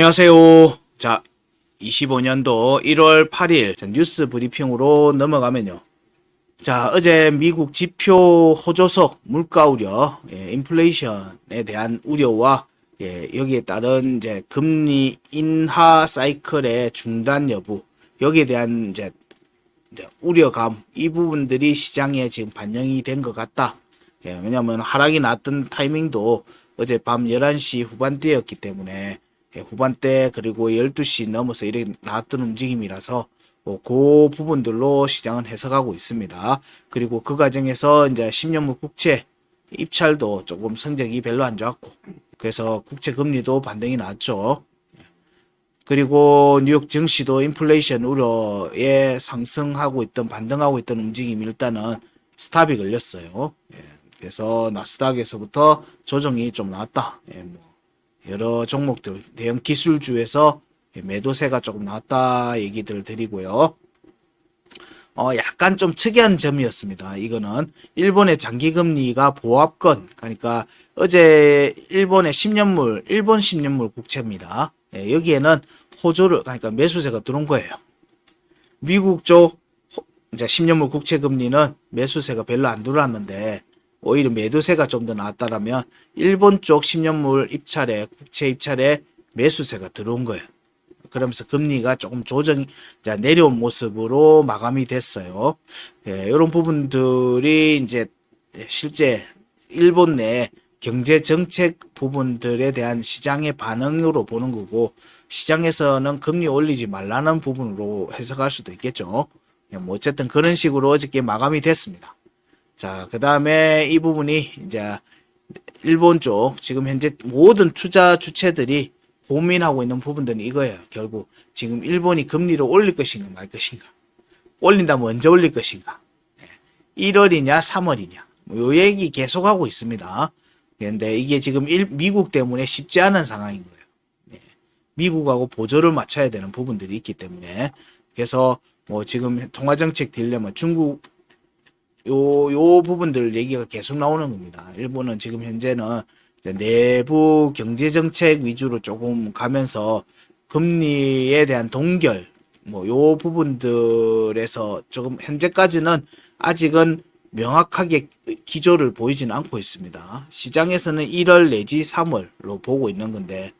안녕하세요. 자, 25년도 1월 8일 자, 뉴스 브리핑으로 넘어가면요. 자, 어제 미국 지표 호조석 물가 우려, 예, 인플레이션에 대한 우려와 예, 여기에 따른 이제 금리 인하 사이클의 중단 여부, 여기에 대한 이제, 이제 우려감, 이 부분들이 시장에 지금 반영이 된 것 같다. 예, 왜냐하면 하락이 났던 타이밍도 어제 밤 11시 후반대였기 때문에 예, 후반대 그리고 12시 넘어서 이렇게 나왔던 움직임이라서 어, 그 부분들로 시장은 해석하고 있습니다. 그리고 그 과정에서 이제 10년물 국채 입찰도 조금 성적이 별로 안 좋았고 그래서 국채 금리도 반등이 났죠. 예. 그리고 뉴욕 증시도 인플레이션 우려에 상승하고 있던 반등하고 있던 움직임이 일단은 스탑이 걸렸어요. 예. 그래서 나스닥에서부터 조정이 좀 나왔다. 여러 종목들 대형 기술주에서 매도세가 조금 나왔다 얘기들 드리고요. 어, 약간 좀 특이한 점이었습니다. 이거는 일본의 장기금리가 보합권, 그러니까 어제 일본의 10년물, 일본 10년물 국채입니다. 예, 여기에는 호조를, 그러니까 매수세가 들어온 거예요. 미국 쪽 호- 이제 10년물 국채 금리는 매수세가 별로 안 들어왔는데 오히려 매도세가 좀 더 나왔다라면 일본 쪽 10년물 입찰에 국채 입찰에 매수세가 들어온 거예요. 그러면서 금리가 조금 이제 내려온 모습으로 마감이 됐어요. 예, 이런 부분들이 이제 실제 일본 내 경제 정책 부분들에 대한 시장의 반응으로 보는 거고 시장에서는 금리 올리지 말라는 부분으로 해석할 수도 있겠죠. 예, 뭐 어쨌든 그런 식으로 어저께 마감이 됐습니다. 자, 그 다음에 이 부분이 이제 일본 쪽 지금 현재 모든 투자 주체들이 고민하고 있는 부분들은 이거예요. 결국 지금 일본이 금리를 올릴 것인가 말 것인가. 올린다면 언제 올릴 것인가. 1월이냐 3월이냐. 요 얘기 계속하고 있습니다. 그런데 이게 지금 일- 미국 때문에 쉽지 않은 상황인 거예요. 네. 미국하고 보조를 맞춰야 되는 부분들이 있기 때문에 그래서 뭐 지금 통화정책 딜레마 중국 요, 요 부분들 얘기가 계속 나오는 겁니다. 일본은 지금 현재는 내부 경제정책 위주로 조금 가면서 금리에 대한 동결, 뭐, 요 부분들에서 조금 현재까지는 아직은 명확하게 기조를 보이지는 않고 있습니다. 시장에서는 1월 내지 3월로 보고 있는 건데, 예,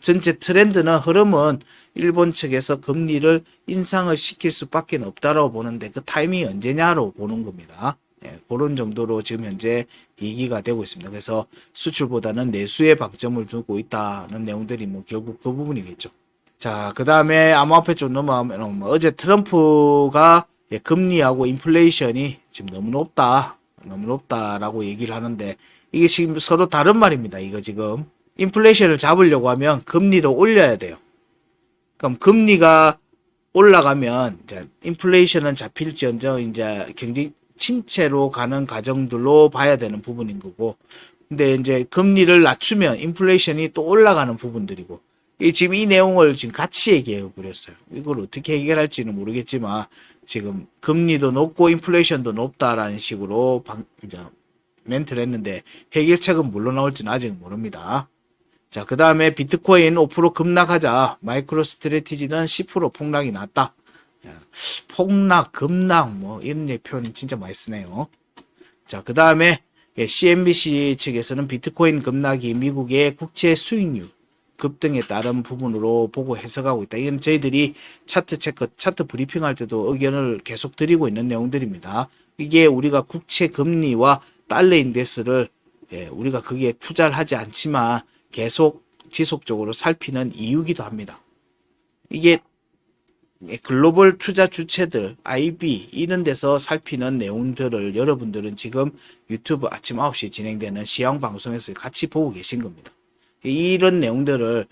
전체 트렌드는 흐름은 일본 측에서 금리를 인상을 시킬 수밖에 없다라고 보는데 그 타이밍이 언제냐로 보는 겁니다. 예, 그런 정도로 지금 현재 얘기가 되고 있습니다. 그래서 수출보다는 내수에 방점을 두고 있다는 내용들이 뭐 결국 그 부분이겠죠. 자, 그 다음에 암호화폐 쪽 넘어가면 뭐 어제 트럼프가 예, 금리하고 인플레이션이 지금 너무 높다. 너무 높다라고 얘기를 하는데 이게 지금 서로 다른 말입니다. 이거 지금 인플레이션을 잡으려고 하면 금리를 올려야 돼요. 그럼 금리가 올라가면 이제 인플레이션은 잡힐지언정 이제 경제 침체로 가는 과정들로 봐야 되는 부분인 거고 근데 이제 금리를 낮추면 인플레이션이 또 올라가는 부분들이고 이 지금 이 내용을 지금 같이 얘기해 버렸어요. 이걸 어떻게 해결할지는 모르겠지만 지금 금리도 높고 인플레이션도 높다라는 식으로 방, 이제 멘트를 했는데 해결책은 물론 나올지는 아직 모릅니다. 자, 그 다음에 비트코인 5% 급락하자. 마이크로 스트레티지는 10% 폭락이 났다. 야, 폭락, 급락, 뭐, 이런 예 표현 진짜 많이 쓰네요. 자, 그 다음에 CNBC 측에서는 비트코인 급락이 미국의 국채 수익률 급등에 따른 부분으로 보고 해석하고 있다. 이건 저희들이 차트 체크, 차트 브리핑 할 때도 의견을 계속 드리고 있는 내용들입니다. 이게 우리가 국채 금리와 달러 인덱스를 예, 우리가 거기에 투자를 하지 않지만 계속 지속적으로 살피는 이유기도 합니다. 이게 글로벌 투자 주체들, IB 이런 데서 살피는 내용들을 여러분들은 지금 유튜브 아침 9시 진행되는 시황 방송에서 같이 보고 계신 겁니다. 이런 내용들을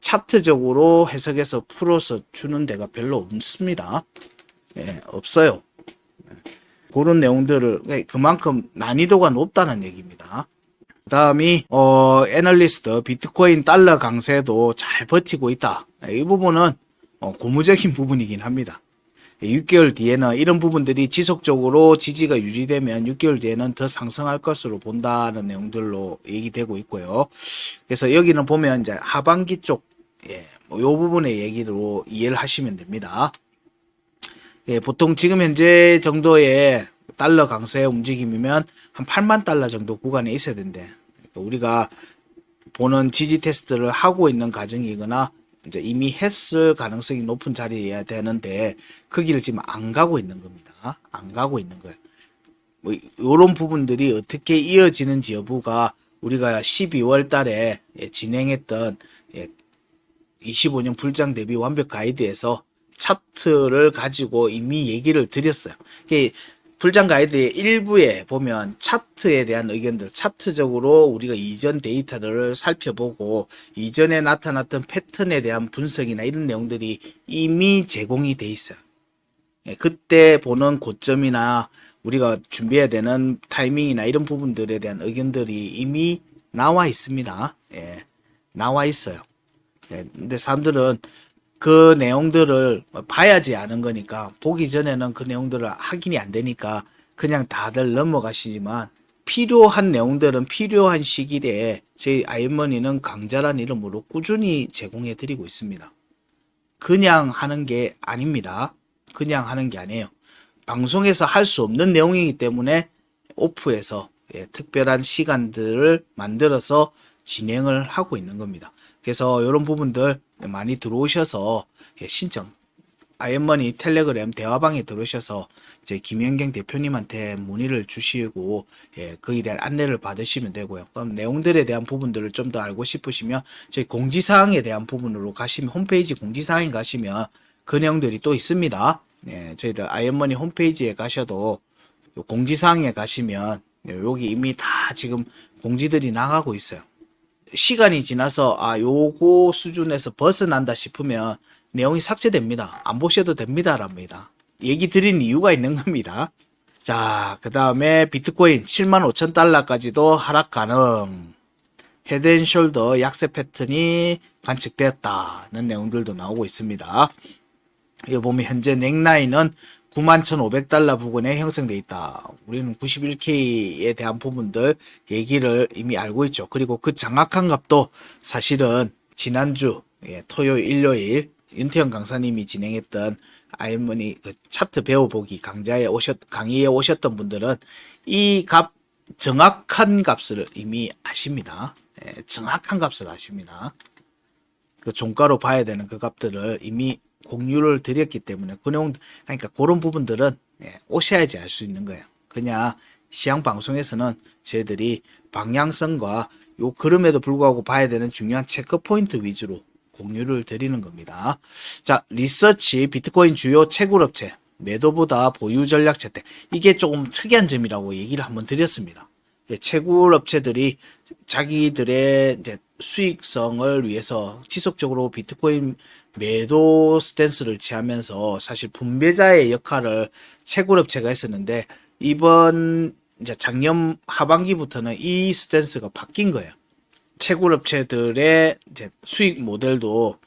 차트적으로 해석해서 풀어서 주는 데가 별로 없습니다. 예, 없어요. 그런 내용들을 그만큼 난이도가 높다는 얘기입니다. 다음이 어 애널리스트 비트코인 달러 강세도 잘 버티고 있다. 이 부분은 어, 고무적인 부분이긴 합니다. 6개월 뒤에는 이런 부분들이 지속적으로 지지가 유지되면 6개월 뒤에는 더 상승할 것으로 본다는 내용들로 얘기되고 있고요. 그래서 여기는 보면 이제 하반기 쪽 예, 뭐 요 부분의 얘기로 이해를 하시면 됩니다. 예, 보통 지금 현재 정도의 달러 강세의 움직임이면 한 8만 달러 정도 구간에 있어야 된대. 우리가 보는 지지 테스트를 하고 있는 과정이거나 이제 이미 했을 가능성이 높은 자리여야 되는데 그 길을 지금 안 가고 있는 겁니다. 안 가고 있는 거예요. 뭐 이런 부분들이 어떻게 이어지는지 여부가 우리가 12월 달에 예, 진행했던 예, 25년 불장 대비 완벽 가이드에서 차트를 가지고 이미 얘기를 드렸어요. 불장 가이드의 일부에 보면 차트에 대한 의견들, 차트적으로 우리가 이전 데이터들을 살펴보고 이전에 나타났던 패턴에 대한 분석이나 이런 내용들이 이미 제공이 돼 있어요. 예, 그때 보는 고점이나 우리가 준비해야 되는 타이밍이나 이런 부분들에 대한 의견들이 이미 나와 있습니다. 예, 나와 있어요. 예, 근데 사람들은 그 내용들을 봐야지 아는 거니까 보기 전에는 그 내용들을 확인이 안 되니까 그냥 다들 넘어가시지만 필요한 내용들은 필요한 시기에 저희 아이머니는 강자란 이름으로 꾸준히 제공해 드리고 있습니다. 그냥 하는 게 아닙니다. 그냥 하는 게 아니에요. 방송에서 할 수 없는 내용이기 때문에 오프에서 예, 특별한 시간들을 만들어서 진행을 하고 있는 겁니다. 그래서 이런 부분들 많이 들어오셔서 예, 신청 아이언머니 텔레그램 대화방에 들어오셔서 이제 김현경 대표님한테 문의를 주시고 예, 거기에 대한 안내를 받으시면 되고요. 그럼 내용들에 대한 부분들을 좀 더 알고 싶으시면 저희 공지사항에 대한 부분으로 가시면 홈페이지 공지사항에 가시면 그 내용들이 또 있습니다. 예, 저희들 아이언머니 홈페이지에 가셔도 요 공지사항에 가시면 예, 여기 이미 다 지금 공지들이 나가고 있어요. 시간이 지나서 아 요거 수준에서 벗어난다 싶으면 내용이 삭제됩니다. 안 보셔도 됩니다랍니다. 얘기 드린 이유가 있는 겁니다. 자, 그 다음에 비트코인 7만 5천 달러까지도 하락 가능. 헤드앤숄더 약세 패턴이 관측되었다는 내용들도 나오고 있습니다. 여기 보면 현재 넥라인은 91,500달러 부근에 형성돼 있다. 우리는 91K에 대한 부분들 얘기를 이미 알고 있죠. 그리고 그 정확한 값도 사실은 지난주 예, 토요일, 일요일 윤태영 강사님이 진행했던 아이머니 그 차트 배워보기 강좌에 오셨 강의에 오셨던 분들은 이 값 정확한 값을 이미 아십니다. 예, 정확한 값을 아십니다. 그 종가로 봐야 되는 그 값들을 이미 공유를 드렸기 때문에 그 내용 그러니까 그런 부분들은 예, 오셔야지 알 수 있는 거예요. 그냥 시향 방송에서는 저희들이 방향성과 요 그럼에도 불구하고 봐야 되는 중요한 체크 포인트 위주로 공유를 드리는 겁니다. 자, 리서치 비트코인 주요 채굴업체 매도보다 보유 전략 채택 이게 조금 특이한 점이라고 얘기를 한번 드렸습니다. 예, 채굴업체들이 자기들의 이제 수익성을 위해서 지속적으로 비트코인 매도 스탠스를 취하면서 사실 분배자의 역할을 채굴업체가 했었는데 이번 이제 작년 하반기부터는 이 스탠스가 바뀐 거예요. 채굴업체들의 수익 모델도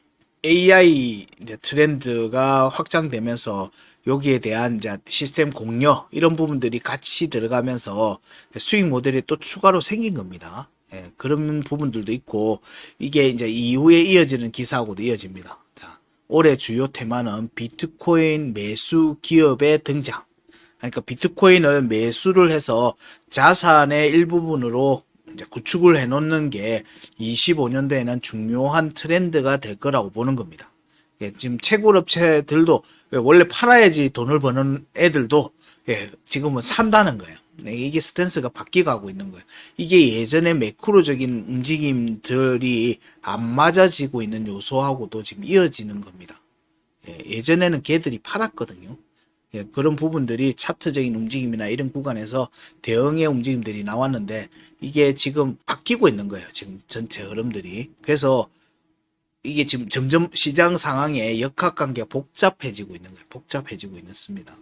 AI 트렌드가 확장되면서 여기에 대한 이제 시스템 공여 이런 부분들이 같이 들어가면서 수익 모델이 또 추가로 생긴 겁니다. 예, 그런 부분들도 있고 이게 이제 이후에 이어지는 기사하고도 이어집니다. 자, 올해 주요 테마는 비트코인 매수 기업의 등장. 그러니까 비트코인을 매수를 해서 자산의 일부분으로 구축을 해놓는 게 25년도에는 중요한 트렌드가 될 거라고 보는 겁니다. 예, 지금 채굴업체들도 원래 팔아야지 돈을 버는 애들도 예, 지금은 산다는 거예요. 네, 이게 스탠스가 바뀌어가고 있는 거예요. 이게 예전에 매크로적인 움직임들이 안 맞아지고 있는 요소하고도 지금 이어지는 겁니다. 예, 예전에는 걔들이 팔았거든요. 예, 그런 부분들이 차트적인 움직임이나 이런 구간에서 대응의 움직임들이 나왔는데 이게 지금 바뀌고 있는 거예요. 지금 전체 흐름들이. 그래서 이게 지금 점점 시장 상황에 역학관계가 복잡해지고 있는 거예요. 복잡해지고 있습니다.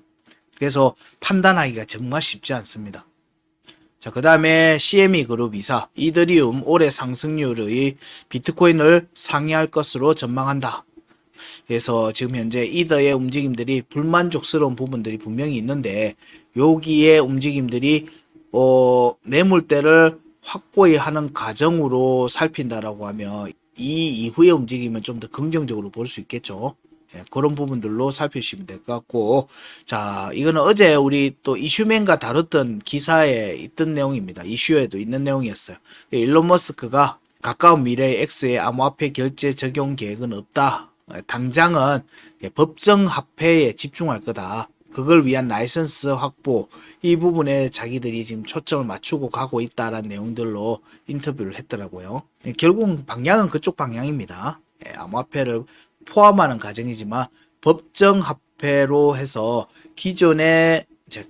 그래서 판단하기가 정말 쉽지 않습니다. 자, 그 다음에 CME 그룹 이사, 이더리움 올해 상승률의 비트코인을 상회할 것으로 전망한다. 그래서 지금 현재 이더의 움직임들이 불만족스러운 부분들이 분명히 있는데, 여기에 움직임들이, 어, 매물대를 확고히 하는 과정으로 살핀다라고 하면, 이 이후의 움직임은 좀 더 긍정적으로 볼 수 있겠죠. 예, 그런 부분들로 살펴주시면 될 것 같고, 자, 이거는 어제 우리 또 이슈맨과 다뤘던 기사에 있던 내용입니다. 이슈에도 있는 내용이었어요. 예, 일론 머스크가 가까운 미래에 X의 암호화폐 결제 적용 계획은 없다. 예, 당장은 예, 법정 화폐에 집중할 거다. 그걸 위한 라이선스 확보 이 부분에 자기들이 지금 초점을 맞추고 가고 있다라는 내용들로 인터뷰를 했더라고요. 예, 결국 방향은 그쪽 방향입니다. 예, 암호화폐를 포함하는 과정이지만 법정 화폐로 해서 기존의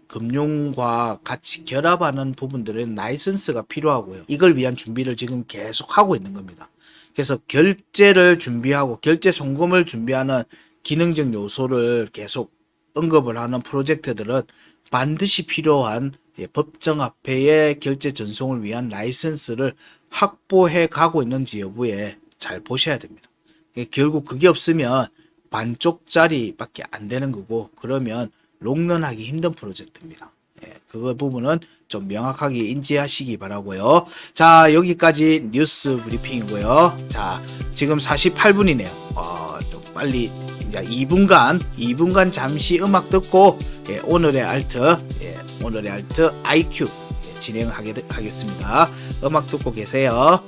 금융과 같이 결합하는 부분들은 라이선스가 필요하고요. 이걸 위한 준비를 지금 계속 하고 있는 겁니다. 그래서 결제를 준비하고 결제 송금을 준비하는 기능적 요소를 계속 언급을 하는 프로젝트들은 반드시 필요한 예, 법정화폐의 결제 전송을 위한 라이선스를 확보해 가고 있는지 여부에 잘 보셔야 됩니다. 예, 결국 그게 없으면 반쪽짜리밖에 안 되는 거고 그러면 롱런하기 힘든 프로젝트입니다. 예, 그거 부분은 좀 명확하게 인지하시기 바라고요. 자 여기까지 뉴스 브리핑이고요. 자 지금 48분이네요. 어, 좀 빨리 이제 2분간 2분간 잠시 음악 듣고 예, 오늘의 알트 예, 오늘의 알트 IQ 예, 진행하게 하겠습니다. 음악 듣고 계세요.